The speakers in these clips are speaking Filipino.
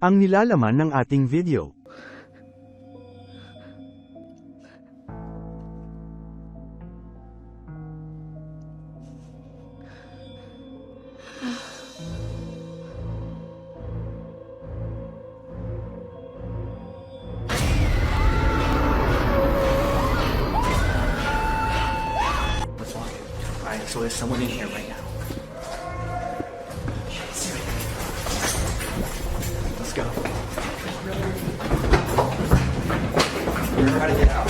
Ang nilalaman ng ating video. Let's walk. Alright, so there's someone in here right gonna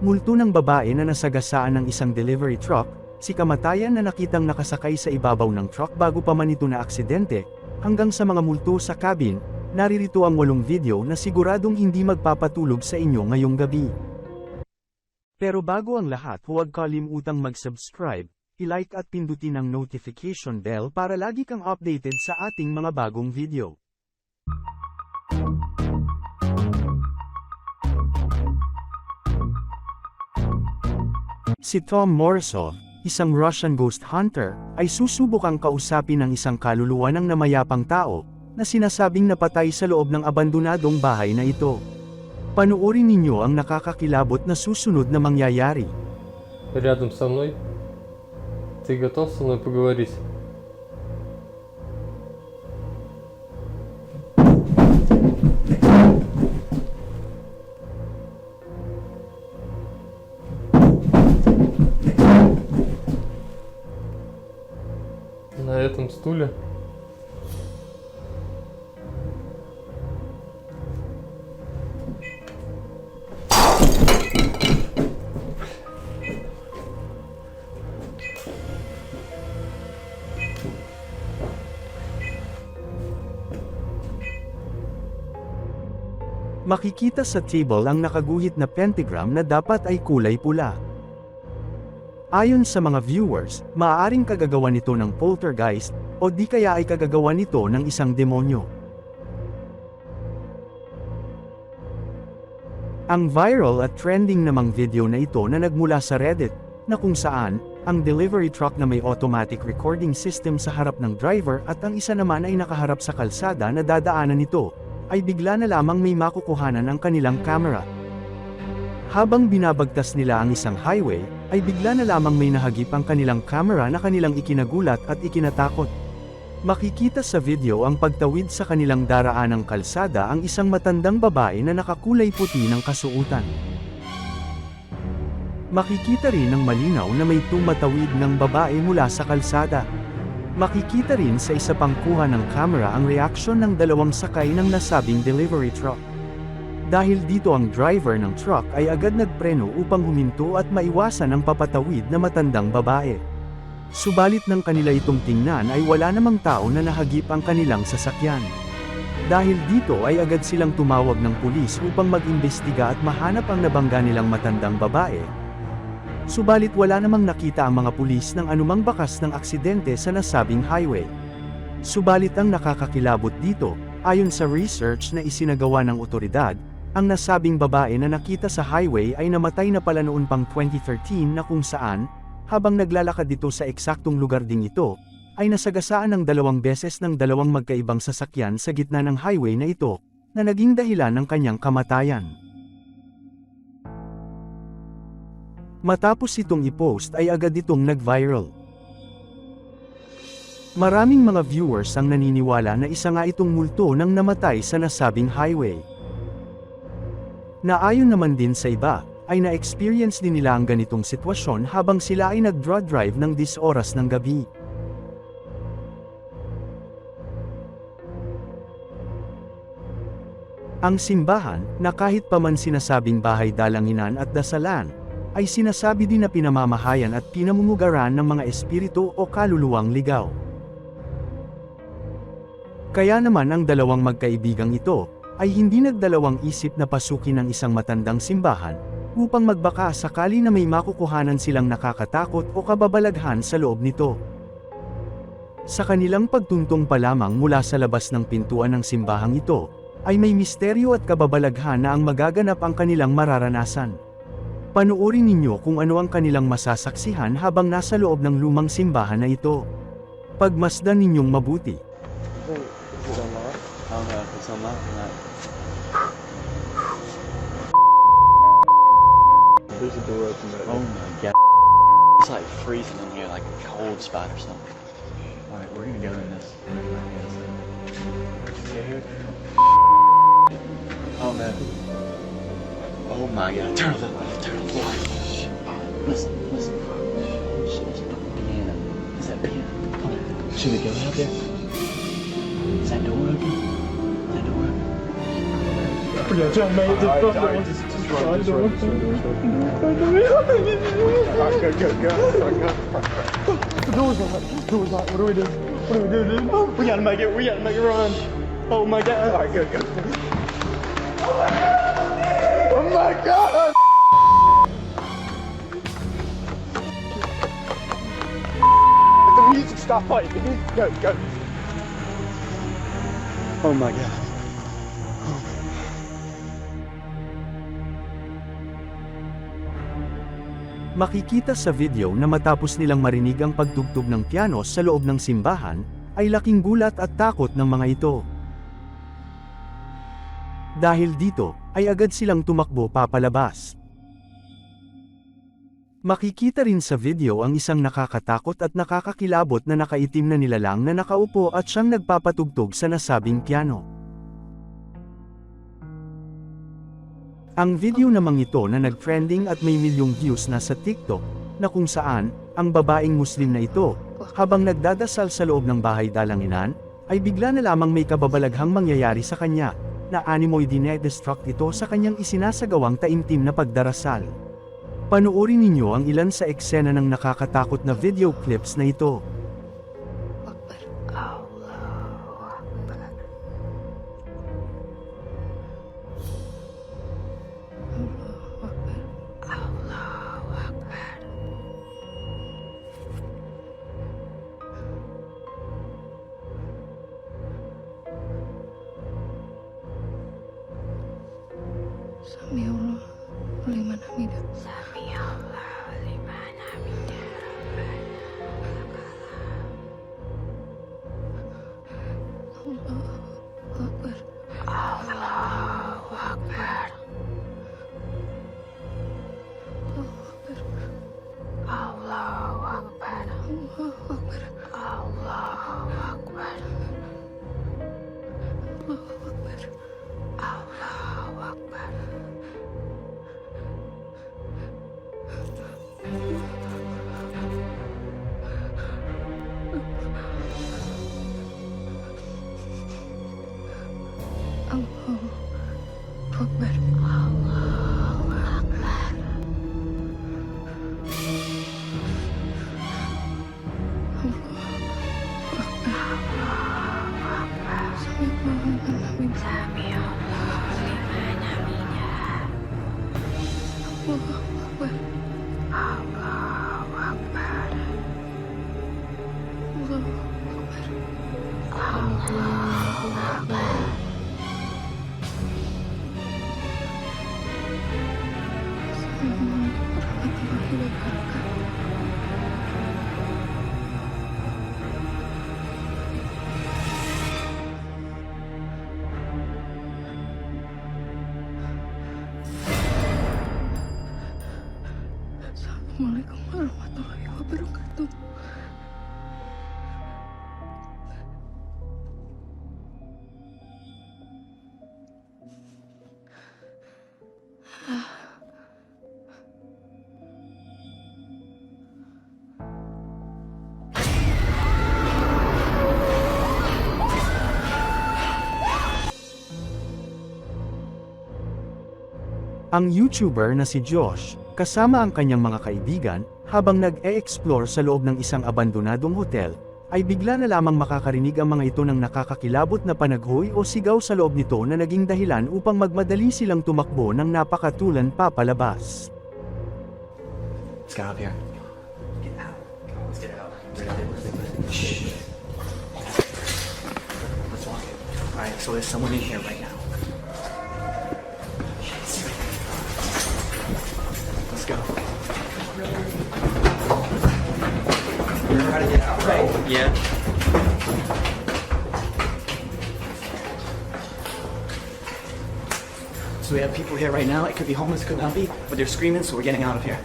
multo ng babae na nasagasaan ng isang delivery truck, si kamatayan na nakitang nakasakay sa ibabaw ng truck bago pa man ito na aksidente, hanggang sa mga multo sa cabin, naririto ang walong video na siguradong hindi magpapatulog sa inyo ngayong gabi. Pero bago ang lahat huwag kalimutang mag-subscribe, i-like at pindutin ang notification bell para lagi kang updated sa ating mga bagong video. Si Tom Morsov, isang Russian ghost hunter, ay susubukang kausapin ng isang kaluluwa ng namayapang tao, na sinasabing napatay sa loob ng abandonadong bahay na ito. Panuorin ninyo ang nakakakilabot na susunod na mangyayari. Рядом со мной. Ты готов со мной поговорить? стуле Makikita sa table ang nakaguhit na pentagram na dapat ay kulay pula. Ayon sa mga viewers, maaaring kagagawa nito ng poltergeist, o di kaya ay kagagawa nito ng isang demonyo. Ang viral at trending namang video na ito na nagmula sa Reddit, na kung saan, ang delivery truck na may automatic recording system sa harap ng driver at ang isa naman ay nakaharap sa kalsada na dadaanan nito, ay bigla na lamang may makukuhanan ang kanilang camera. Habang binabagtas nila ang isang highway, ay bigla na lamang may nahagip ang kanilang camera na kanilang ikinagulat at ikinatakot. Makikita sa video ang pagtawid sa kanilang daraanang kalsada ang isang matandang babae na nakakulay puti ng kasuutan. Makikita rin ng malinaw na may tumatawid ng babae mula sa kalsada. Makikita rin sa isa pang ng camera ang reaksyon ng dalawang sakay ng nasabing delivery truck. Dahil dito ang driver ng truck ay agad nagpreno upang huminto at maiwasan ang papatawid na matandang babae. Subalit ng kanila itong tingnan ay wala namang tao na nahagip ang kanilang sasakyan. Dahil dito ay agad silang tumawag ng pulis upang mag-imbestiga at mahanap ang nabangga nilang matandang babae. Subalit wala namang nakita ang mga pulis ng anumang bakas ng aksidente sa nasabing highway. Subalit ang nakakakilabot dito, ayon sa research na isinagawa ng otoridad, ang nasabing babae na nakita sa highway ay namatay na pala noon pang 2013 na kung saan, habang naglalakad dito sa eksaktong lugar ding ito, ay nasagasaan ng dalawang beses ng dalawang magkaibang sasakyan sa gitna ng highway na ito, na naging dahilan ng kanyang kamatayan. Matapos itong i-post ay agad itong nag-viral. Maraming mga viewers ang naniniwala na isa nga itong multo ng namatay sa nasabing highway. Naayon naman din sa iba, ay na-experience din nila ang ganitong sitwasyon habang sila ay nag-drive ng 10 oras ng gabi. Ang simbahan, na kahit pa man sinasabing bahay dalanginan at dasalan, ay sinasabi din na pinamamahayan at pinamumugaran ng mga espiritu o kaluluwang ligaw. Kaya naman ang dalawang magkaibigang ito, ay hindi nagdalawang isip na pasukin ang isang matandang simbahan, upang magbaka sakali na may makukuhanan silang nakakatakot o kababalaghan sa loob nito. Sa kanilang pagtuntong pa lamang mula sa labas ng pintuan ng simbahang ito, ay may misteryo at kababalaghan na ang magaganap ang kanilang mararanasan. Panuorin ninyo kung ano ang kanilang masasaksihan habang nasa loob ng lumang simbahan na ito. Pagmasdan ninyong mabuti. There's a door open back Oh there. my god. It's like freezing in here, like a cold spot or something. Alright, we're gonna go in this. Scared? Oh man. Oh my god. Turn off the light. Turn off the light. Shh. Listen, listen. Shh, it's a piano. Is that piano? Come on. Should we go out there? Is that door open? Is that door open? Yeah, try to make it Alright, just alright, just, just go, go, go. Go. The door's locked. The door's locked. What do we do? What do we do, dude? We gotta make it. We gotta make it run. Oh my god. Alright, go, go. Oh my god. Let the music stop fighting. Go, go. Oh my god. Makikita sa video na matapos nilang marinig ang pagtugtog ng piano sa loob ng simbahan, ay laking gulat at takot ng mga ito. Dahil dito, ay agad silang tumakbo papalabas. Makikita rin sa video ang isang nakakatakot at nakakakilabot na nakaitim na nilalang na nakaupo at siyang nagpapatugtog sa nasabing piano. Ang video namang ito na nag-trending at may milyong views na sa TikTok, na kung saan, ang babaeng Muslim na ito, habang nagdadasal sa loob ng bahay dalanginan, ay bigla na lamang may kababalaghang mangyayari sa kanya, na animoy dinedestruct ito sa kanyang isinasagawang taimtim na pagdarasal. Panuorin ninyo ang ilan sa eksena ng nakakatakot na video clips na ito. Thank you. Ang YouTuber na si Josh, kasama ang kanyang mga kaibigan, habang nag-e-explore sa loob ng isang abandonadong hotel, ay bigla na lamang makakarinig ang mga ito ng nakakakilabot na panaghoy o sigaw sa loob nito na naging dahilan upang magmadali silang tumakbo ng napakatulan papalabas. Let's get out of here. Get out. Let's get out. Shh. Let's walk it. Alright, so there's someone in here right now. How to get out, right? Yeah. So we have people here right now. It could be homeless, could not be, but they're screaming, so we're getting out of here.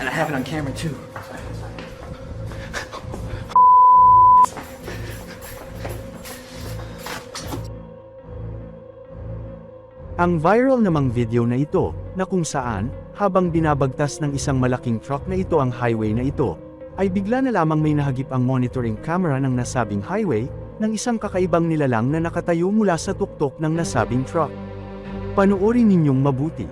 And I have it on camera too. Ang viral namang video na ito, na kung saan, habang binabagtas ng isang malaking truck na ito ang highway na ito, ay bigla na lamang may nahagip ang monitoring camera ng nasabing highway, ng isang kakaibang nilalang na nakatayo mula sa tuktok ng nasabing truck. Panoorin ninyong mabuti.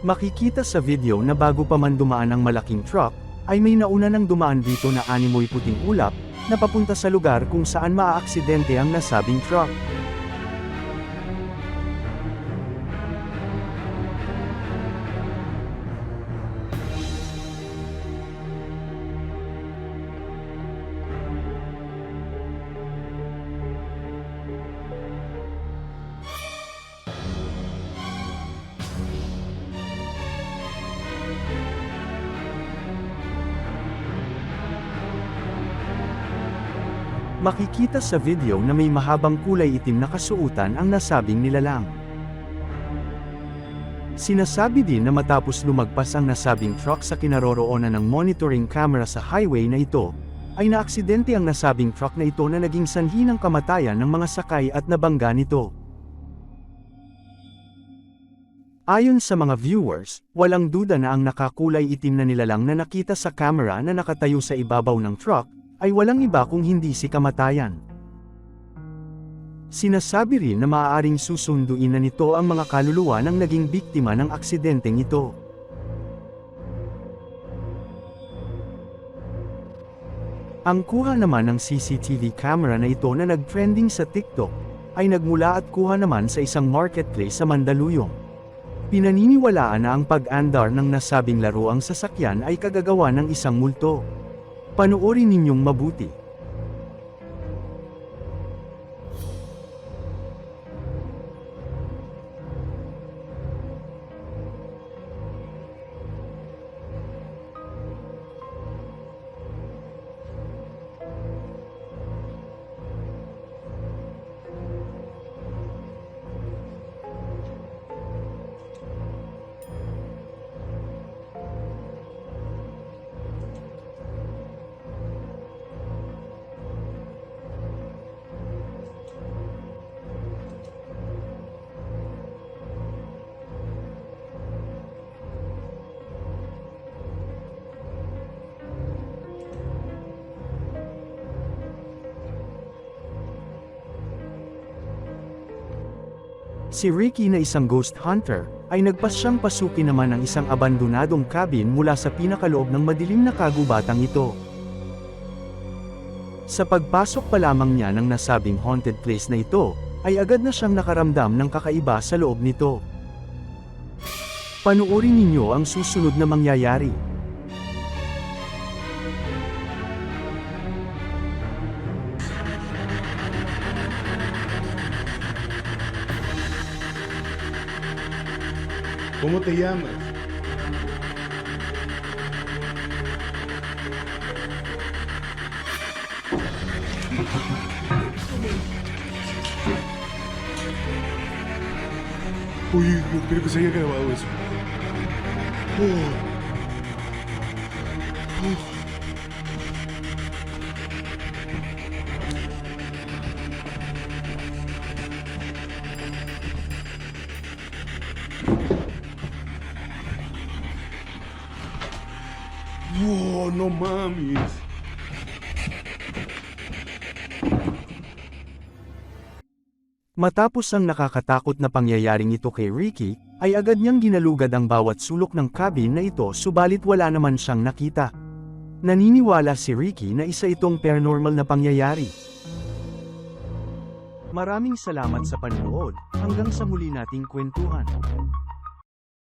Makikita sa video na bago pa man dumaan ang malaking truck, ay may nauna nang dumaan dito na animoy puting ulap, na papunta sa lugar kung saan maaaksidente ang nasabing truck. Makikita sa video na may mahabang kulay itim na kasuutan ang nasabing nilalang. Sinasabi din na matapos lumagpas ang nasabing truck sa kinaroroonan ng monitoring camera sa highway na ito, ay naaksidente ang nasabing truck na ito na naging sanhi ng kamatayan ng mga sakay at nabangga nito. Ayon sa mga viewers, walang duda na ang nakakulay itim na nilalang na nakita sa camera na nakatayo sa ibabaw ng truck, ay walang iba kung hindi si kamatayan. Sinasabi rin na maaaring susunduin na nito ang mga kaluluwa ng naging biktima ng aksidenteng ito. Ang kuha naman ng CCTV camera na ito na nag-trending sa TikTok, ay nagmula at kuha naman sa isang marketplace sa Mandaluyong. Pinaniniwalaan na ang pag-andar ng nasabing laro ang sasakyan ay kagagawa ng isang multo. Panoorin ninyong mabuti. Si Ricky na isang ghost hunter, ay nagpasyang pasukin naman ang isang abandonadong cabin mula sa pinakaloob ng madilim na kagubatang ito. Sa pagpasok pa lamang niya ng nasabing haunted place na ito, ay agad na siyang nakaramdam ng kakaiba sa loob nito. Panuorin ninyo ang susunod na mangyayari. ¿Cómo te llamas? Uy, yo creo que se haya grabado eso. Oh. Oh, no mames. Matapos ang nakakatakot na pangyayaring ito kay Ricky, ay agad niyang ginalugad ang bawat sulok ng cabin na ito subalit wala naman siyang nakita. Naniniwala si Ricky na isa itong paranormal na pangyayari. Maraming salamat sa panonood, hanggang sa muli nating kwentuhan.